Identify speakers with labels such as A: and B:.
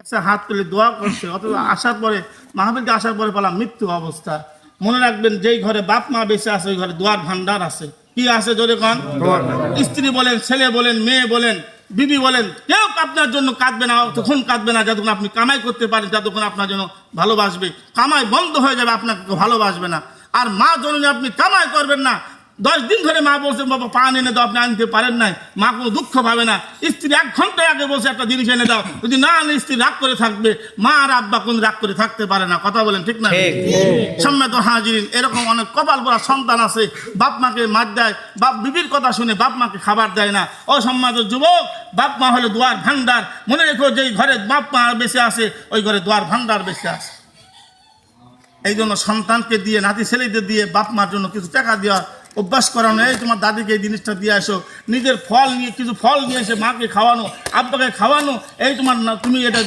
A: আচ্ছা হাত তুলে দোয়া করছে অথবা আসার পরে মাহফিলকে আসার পরে পেলাম মৃত্যু অবস্থা। মনে রাখবেন যেই ঘরে বাপ মা বেঁচে আছে ওই ঘরে দোয়ার ভান্ডার আছে। কি আছে জোরে কন? স্ত্রী বলেন ছেলে বলেন মেয়ে বলেন বিবি বলেন কেউ আপনার জন্য কাঁদবে না তখন কাঁদবে না যতক্ষণ আপনি কামাই করতে পারেন ততক্ষণ আপনার জন্য ভালোবাসবে। কামাই বন্ধ হয়ে যাবে আপনাকে ভালোবাসবে না। আর মা জননী আপনি কামাই করবেন না দশ দিন ধরে মা বলছে বাবা পান এনে দাও আপনি আনতে পারেন নাই। মা কোনো দুঃখ পাবে না। স্ত্রী এক ঘণ্টা আগে বলছে একটা জিনিস এনে দাও। যদি না আনে স্ত্রী রাগ করে থাকবে। মা আর আব্বা কোন রাগ করে থাকতে পারে না। কথা বলেন ঠিক না? সম্মেত হাজিরিন। এরকম অনেক কপাল পরা সন্তান আছে। বাপ মাকে মার দেয়। বাপ বিবির কথা শুনে বাপ মাকে খাবার দেয় না। অসম্মাত যুবক বাপ মা হলো দুয়ার ভান্ডার। মনে রেখো যেই ঘরে বাপ মা বেঁচে আছে ওই ঘরে দুয়ার ভান্ডার বেঁচে আছে। এই জন্য সন্তানকে দিয়ে নাতি ছেলেদের দিয়ে বাপ মার জন্য কিছু টাকা দেওয়া অভ্যাস করানো, এই তোমার দাদিকে এই জিনিসটা দিয়ে আসো। নিজের ফল নিয়ে, কিছু ফল নিয়ে এসে মাকে খাওয়ানো, আব্বাকে খাওয়ানো, এই তোমার তুমি এটা